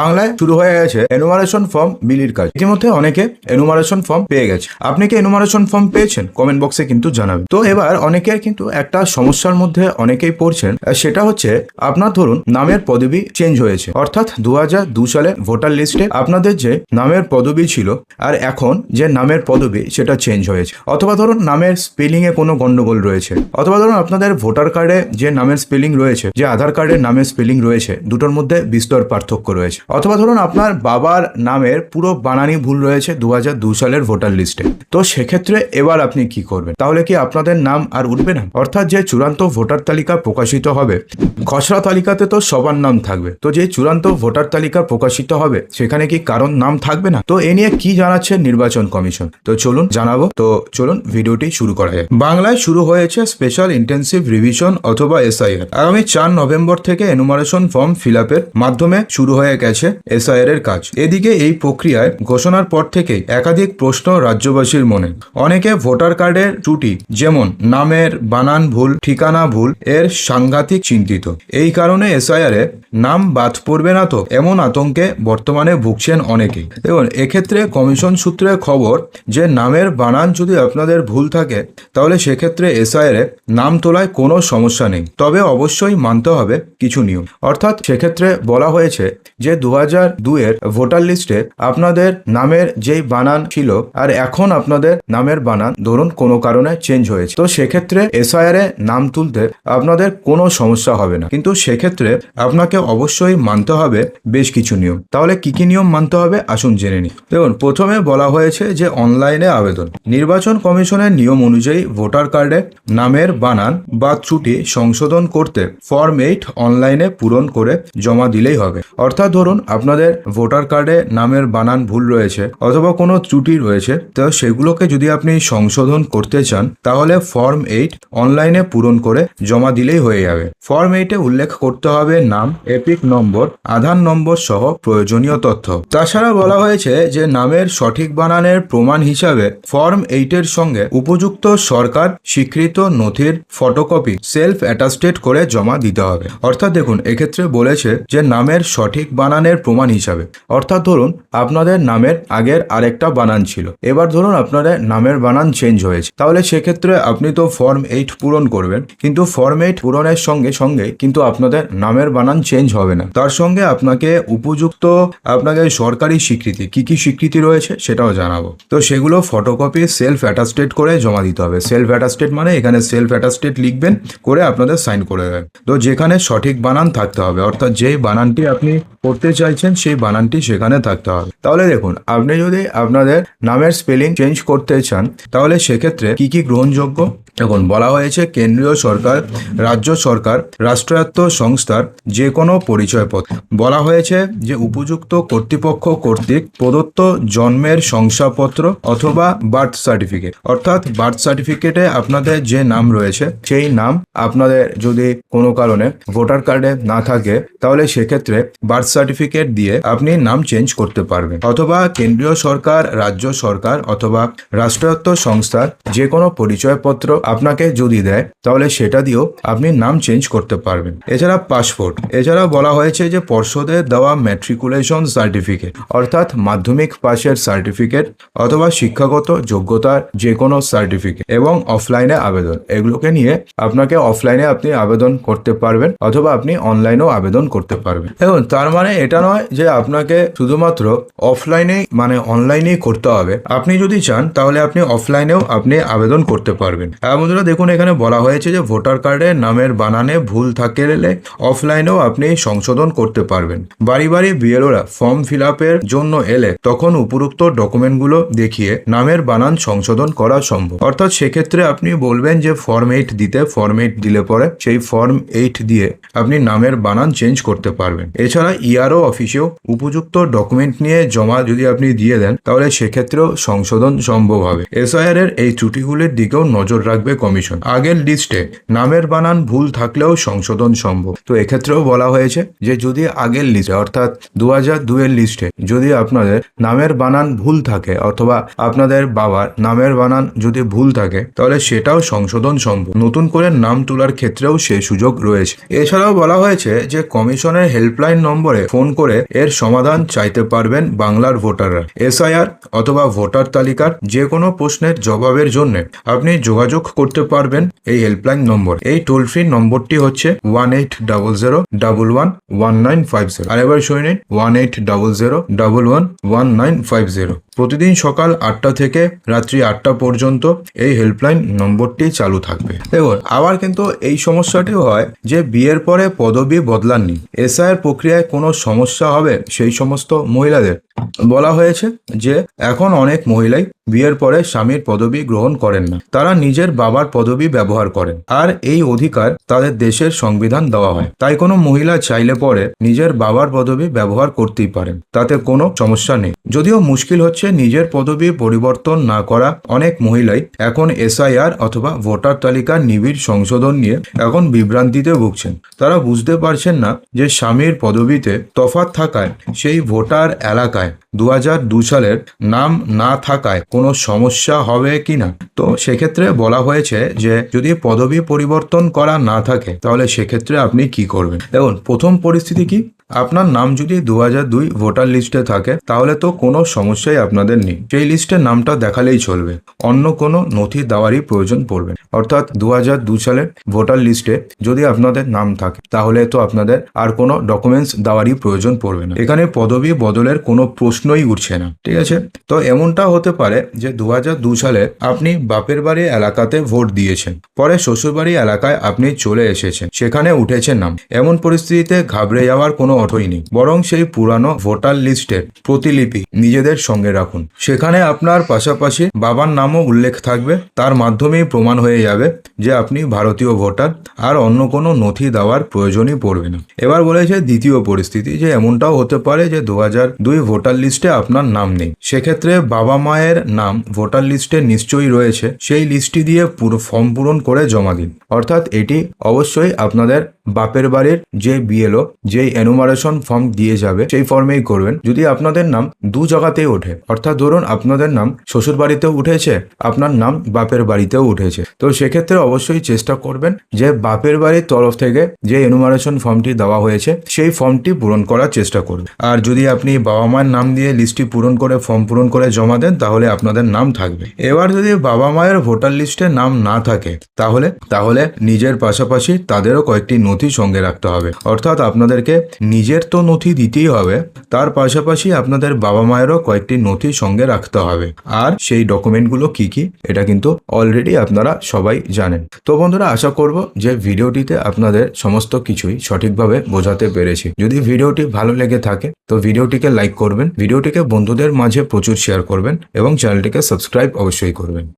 বাংলায় শুরু হয়ে গেছে এনুমারেশন ফর্ম বিলির কাজ। ইতিমধ্যে অনেকে এনুমারেশন ফর্ম পেয়ে গেছে। আপনি কি এনুমারেশন ফর্ম পেয়েছেন? কমেন্ট বক্সে কিন্তু জানাবেন। তো এবার অনেকের কিন্তু একটা সমস্যার মধ্যে অনেকেই পড়ছেন সেটা হচ্ছে আপনার ধরুন নামের পদবি চেঞ্জ হয়েছে। অর্থাৎ দু সালে ভোটার লিস্টে আপনাদের যে নামের পদবি ছিল আর এখন যে নামের পদবি সেটা চেঞ্জ হয়েছে। অথবা ধরুন নামের স্পেলিং এ কোনো গন্ডগোল রয়েছে। অথবা ধরুন আপনাদের ভোটার কার্ডে যে নামের স্পেলিং রয়েছে, যে আধার কার্ডের নামের স্পেলিং রয়েছে, দুটোর মধ্যে বিস্তর পার্থক্য রয়েছে। অথবা ধরুন আপনার বাবার নামের পুরো বানানি ভুল রয়েছে দু সালের ভোটার লিস্টে। তো সেক্ষেত্রে এবার আপনি কি করবেন? তাহলে কি আপনাদের নাম আর উঠবে না? অর্থাৎ যে চূড়ান্ত ভোটার তালিকা প্রকাশিত হবে, খসড়া তালিকাতে তো সবার নাম থাকবে। তো যে চূড়ান্ত ভোটার তালিকা প্রকাশিত হবে, সেখানে কি কারণ নাম থাকবে না? তো এ নিয়ে কি জানাচ্ছে নির্বাচন কমিশন? তো চলুন জানাব। তো চলুন ভিডিওটি শুরু করা যায় বাংলায় শুরু হয়েছে স্পেশাল ইন্টেন্সিভ রিভিশন অথবা এসআইআর আগামী চার নভেম্বর থেকে এনুমারেশন ফর্ম ফিল মাধ্যমে শুরু হয়ে গেছে। এসআইআর এর কাজ। এদিকে এই প্রক্রিয়ায় ঘোষণার পর থেকেই একাধিক প্রশ্ন রাজ্যবাসীর মনে। অনেকে ভোটার কার্ডের ত্রুটি, যেমন নামের বানান ভুল, ঠিকানা ভুল, এর সাংঘাতিক চিন্তিত। এই কারণে এসআইআর এ নাম বাদ পড়বে না তো এমন আতঙ্কে বর্তমানে ভুগছেন অনেকেই। দেখুন, এক্ষেত্রে কমিশন সূত্রে খবর যে নামের বানান যদি আপনাদের ভুল থাকে, তাহলে সেক্ষেত্রে এসআইআর এ নাম তোলায় কোনো সমস্যা নেই। তবে অবশ্যই মানতে হবে কিছু নিয়ম। অর্থাৎ সেক্ষেত্রে বলা হয়েছে যে দু হাজার দুয়ের ভোটার লিস্টে আপনাদের নামের যেই বানান ছিল আর এখন আপনাদের নামের বানান ধরুন কোনো কারণে চেঞ্জ হয়েছে। তো সেক্ষেত্রে এসআইআর এ নাম তুলতে আপনাদের কোনো সমস্যা হবে না। কিন্তু সেক্ষেত্রে আপনাকে অবশ্যই মানতে হবে বেশ কিছু নিয়ম। তাহলে কি কি নিয়ম মানতে হবে? আসুন জেনে নিই। দেখুন, প্রথমে বলা হয়েছে যে অনলাইনে আবেদন। নির্বাচন কমিশনের নিয়ম অনুযায়ী ভোটার কার্ডে নামের বানান বা ত্রুটি সংশোধন করতে ফর্ম এইট অনলাইনে পূরণ করে জমা দিলেই হবে। অর্থাৎ ধরুন আপনাদের ভোটার কার্ডে নামের বানান ভুল রয়েছে অথবা কোনো ত্রুটি রয়েছে, তো সেগুলোকে যদি আপনি সংশোধন করতে চান, তাহলে ফর্ম এইট অনলাইনে পূরণ করে জমা দিলেই হয়ে যাবে। ফর্ম এইটে উল্লেখ করতে হবে নাম, এপিক নম্বর, আধার নম্বর সহ প্রয়োজনীয় তথ্য। তাছাড়া বলা হয়েছে যে নামের সঠিক বানানের প্রমাণ হিসাবে ফর্ম এইটের সঙ্গে উপযুক্ত সরকার স্বীকৃত নথির ফটোকপি সেলফ অ্যাটাস্টেড করে জমা দিতে হবে। অর্থাৎ দেখুন, এক্ষেত্রে বলেছে যে নামের সঠিক বানানের প্রমাণ হিসাবে। অর্থাৎ ধরুন, আপনাদের নামের আগের আরেকটা বানান ছিল। এবার ধরুন, আপনাদের নামের বানান চেঞ্জ হয়েছে। তাহলে সেক্ষেত্রে আপনি তো ফর্ম এইট পূরণ করবেন। কিন্তু ফর্ম এইট পূরণের সঙ্গে সঙ্গে কিন্তু আপনাদের নামের বানান চেঞ্জ হবে না। তার সঙ্গে আপনাকে উপযুক্ত, আপনাকে সরকারি স্বীকৃতি, কি কি স্বীকৃতি রয়েছে সেটাও জানাব। তো সেগুলো ফটোকপি সেলফ অ্যাটাস্টেড করে জমা দিতে হবে। সেলফ অ্যাটাস্টেড মানে এখানে সেলফ অ্যাটাস্টেড লিখবেন, করে আপনাদের সাইন করে দেবেন। তো যেখানে সঠিক বানান থাকতে হবে। অর্থাৎ যেই বানানটি আপনি করতে চাইছেন, সেই বানানটি সেখানে থাকতে হবে। তাহলে দেখুন, আপনি যদি আপনাদের নামের স্পেলিং চেঞ্জ করতে চান, তাহলে সেক্ষেত্রে কি কি গ্রহণযোগ্য? এখন বলা হয়েছে কেন্দ্রীয় সরকার, রাজ্য সরকার, রাষ্ট্রায়ত্ত সংস্থার যে কোনো পরিচয়পত্র। বলা হয়েছে যে উপযুক্ত কর্তৃপক্ষ কর্তৃক প্রদত্ত জন্মের শংসাপত্র অথবা বার্থ সার্টিফিকেট। অর্থাৎ বার্থ সার্টিফিকেটে আপনাদের যে নাম রয়েছে, সেই নাম আপনাদের যদি কোনো কারণে ভোটার কার্ডে না থাকে, তাহলে সেক্ষেত্রে বার্থ সার্টিফিকেট দিয়ে আপনি নাম চেঞ্জ করতে পারবেন। অথবা কেন্দ্রীয় সরকার, রাজ্য সরকার অথবা রাষ্ট্রায়ত্ত সংস্থার যে কোনো পরিচয়পত্র আপনাকে যদি দেয়, তাহলে সেটা দিয়েও আপনি নাম চেঞ্জ করতে পারবেন। এছাড়া পাসপোর্ট এছাড়া বলা হয়েছে যে পর্ষদের দেওয়া ম্যাট্রিকুলেশন সার্টিফিকেট অর্থাৎ মাধ্যমিক পাশের সার্টিফিকেট অথবা শিক্ষাগত যোগ্যতার যে কোনো সার্টিফিকেট এবং অফলাইনে আবেদন। এগুলোকে নিয়ে আপনাকে অফলাইনে আপনি আবেদন করতে পারবেন অথবা আপনি অনলাইনেও আবেদন করতে পারবেন। এবং তার মানে এটা নয় যে আপনাকে শুধুমাত্র অফলাইনেই মানে অনলাইনেই করতে হবে। আপনি যদি চান, তাহলে আপনি অফলাইনেও আপনি আবেদন করতে পারবেন। বন্ধুরা, দেখুন, এখানে বলা হয়েছে যে ভোটার কার্ডে নামের বানানে ভুল থাকলে অফলাইনেও আপনি সংশোধন করতে পারবেন। বাড়ি বাড়ি বিএলওরা ফর্ম ফিল জন্য এলে তখন উপরোক্ত ডকুমেন্টগুলো দেখিয়ে নামের বানান সংশোধন করা সম্ভব। অর্থাৎ সেক্ষেত্রে আপনি বলবেন যে ফর্ম এইট দিতে, ফর্ম এইট দিলে পরে সেই ফর্ম এইট দিয়ে আপনি নামের বানান চেঞ্জ করতে পারবেন। এছাড়া ইআরও অফিসেও উপযুক্ত ডকুমেন্ট নিয়ে জমা যদি আপনি দিয়ে দেন, তাহলে সেক্ষেত্রেও সংশোধন সম্ভব হবে। এসআইআর এর এই ত্রুটিগুলির দিকেও নজর রাখবে থাকবে কমিশন। আগের লিস্টে নামের বানান ভুল থাকলেও সংশোধন সম্ভব। তো এক্ষেত্রেও বলা হয়েছে যে যদি আগের লিস্টে, অর্থাৎ দু হাজার দুয়ের লিস্টে যদি আপনাদের নামের বানান ভুল থাকে অথবা আপনাদের বাবার নামের বানান যদি ভুল থাকে, তাহলে সেটাও সংশোধন সম্ভব। নতুন করে নাম তোলার ক্ষেত্রেও সে সুযোগ রয়েছে। এছাড়াও বলা হয়েছে যে কমিশনের হেল্পলাইন নম্বরে ফোন করে এর সমাধান চাইতে পারবেন বাংলার ভোটাররা। এসআইআর অথবা ভোটার তালিকার যে কোনো প্রশ্নের জবাবের জন্য আপনি যোগাযোগ করতে পারবেন, এই হেল্পলাইন নম্বর। এই টোল ফ্রি নম্বরটি হচ্ছে one eight double zero double one one nine five zero আর এবার শুনে নিন one eight double zero double one one nine five zero প্রতিদিন সকাল আটটা থেকে রাত্রি আটটা পর্যন্ত এই হেল্পলাইন নম্বরটি চালু থাকবে। দেখুন, আবার কিন্তু এই সমস্যাটিও হয় যে বিয়ের পরে পদবি বদলাননি। এসআইয়ের প্রক্রিয়ায় কোনো সমস্যা হবে সেই সমস্ত মহিলাদের। বলা হয়েছে যে এখন অনেক মহিলাই বিয়ের পরে স্বামীর পদবি গ্রহণ করেন না। তারা নিজের বাবার পদবি ব্যবহার করেন। আর এই অধিকার তাদের দেশের সংবিধান দেওয়া হয়। তাই কোনো মহিলা চাইলে পরে নিজের বাবার পদবি ব্যবহার করতেই পারেন। তাতে কোনো সমস্যা নেই। যদিও মুশকিল হচ্ছে নিজের পদবি পরিবর্তন না করা অনেক মহিলাই এখন এসআইআর অথবা ভোটার তালিকার নিবিড় সংশোধন নিয়ে এখন বিভ্রান্তিতে ভুগছেন। তারা বুঝতে পারছেন না যে স্বামীর পদবিতে তফাৎ থাকায় সেই ভোটার এলাকায় দু সালের নাম না থাকায় কোনো সমস্যা হবে কি না? তো সেক্ষেত্রে বলা হয়েছে যে যদি পদবি পরিবর্তন করা না থাকে, তাহলে সেক্ষেত্রে আপনি কি করবেন? দেখুন, প্রথম পরিস্থিতি কি? আপনার নাম যদি দু দুই ভোটার লিস্টে থাকে, তাহলে তো কোনো সমস্যাই আপনাদের নেই। সেই লিস্টে নামটা দেখালেই চলবে। অন্য কোনো নথি দেওয়ারই প্রয়োজন পড়বে। অর্থাৎ দু দু সালের ভোটার লিস্টে যদি আপনাদের নাম থাকে, তাহলে তো আপনাদের আর কোনো ডকুমেন্টস দেওয়ারই প্রয়োজন পড়বে না। এখানে পদবি বদলের কোনো প্রশ্নই উঠছে না। ঠিক আছে? তো এমনটা হতে পারে যে দু দু সালে আপনি বাপের বাড়ি এলাকাতে ভোট দিয়েছেন। পরে শ্বশুরবাড়ি এলাকায় আপনি চলে এসেছেন। সেখানে উঠেছেন নাম। এমন পরিস্থিতিতে ঘাবড়ে যাওয়ার কোনো অর্থই বরং সেই পুরানো ভোটার লিস্টের প্রতিলিপি নিজেদের সঙ্গে রাখুন। সেখানে আপনার পাশাপাশি বাবার নামও উল্লেখ থাকবে। তার মাধ্যমেই প্রমাণ হয়ে যাবে যে আপনি ভারতীয় ভোটার আর অন্য কোনো নথি দেওয়ার প্রয়োজনই পড়বে না। এবার বলেছে দ্বিতীয় পরিস্থিতি যে এমনটাও হতে পারে যে দু দুই ভোটার লিস্টে আপনার নাম নেই। সেক্ষেত্রে বাবা মায়ের নাম ভোটার লিস্টে নিশ্চয়ই রয়েছে। সেই লিস্টটি দিয়ে পুরো ফর্ম পূরণ করে জমা দিন। অর্থাৎ এটি অবশ্যই আপনাদের বাপের বাড়ির যে বিএলও যে এনুমারেশন ফর্ম দিয়ে যাবে, সেই ফর্মেই করবেন। যদি আপনাদের নাম দু জায়গাতেই ওঠে, অর্থাৎ ধরুন আপনাদের নাম শ্বশুর বাড়িতেও উঠেছে, আপনার নাম বাপের বাড়িতেও উঠেছে। তো সেক্ষেত্রে অবশ্যই চেষ্টা করবেন যে বাপের বাড়ির তরফ থেকে যে এনুমারেশন ফর্মটি দেওয়া হয়েছে, সেই ফর্মটি পূরণ করার চেষ্টা করবেন আর যদি আপনি বাবা মায়ের নাম দিয়ে লিস্টটি পূরণ করে ফর্ম পূরণ করে জমা দেন, তাহলে আপনাদের নাম থাকবে। এবার যদি বাবা মায়ের ভোটার লিস্টে নাম না থাকে, তাহলে তাহলে নিজের পাশাপাশি তাদেরও কয়েকটি নথি সঙ্গে রাখতে হবে। অর্থাৎ আপনাদেরকে নিজের তো নথি দিতেই হবে, তার পাশাপাশি আপনাদের বাবা মায়েরও কয়েকটি নথি সঙ্গে রাখতে হবে। আর সেই ডকুমেন্টগুলো কি কি, এটা কিন্তু অলরেডি আপনারা সবাই জানেন। তো বন্ধুরা, আশা করব যে ভিডিওটিতে আপনাদের সমস্ত কিছুই সঠিকভাবে বোঝাতে পেরেছি। যদি ভিডিওটি ভালো লেগে থাকে, তো ভিডিওটিকে লাইক করবেন, ভিডিওটিকে বন্ধুদের মাঝে প্রচুর শেয়ার করবেন এবং চ্যানেলটিকে সাবস্ক্রাইব অবশ্যই করবেন।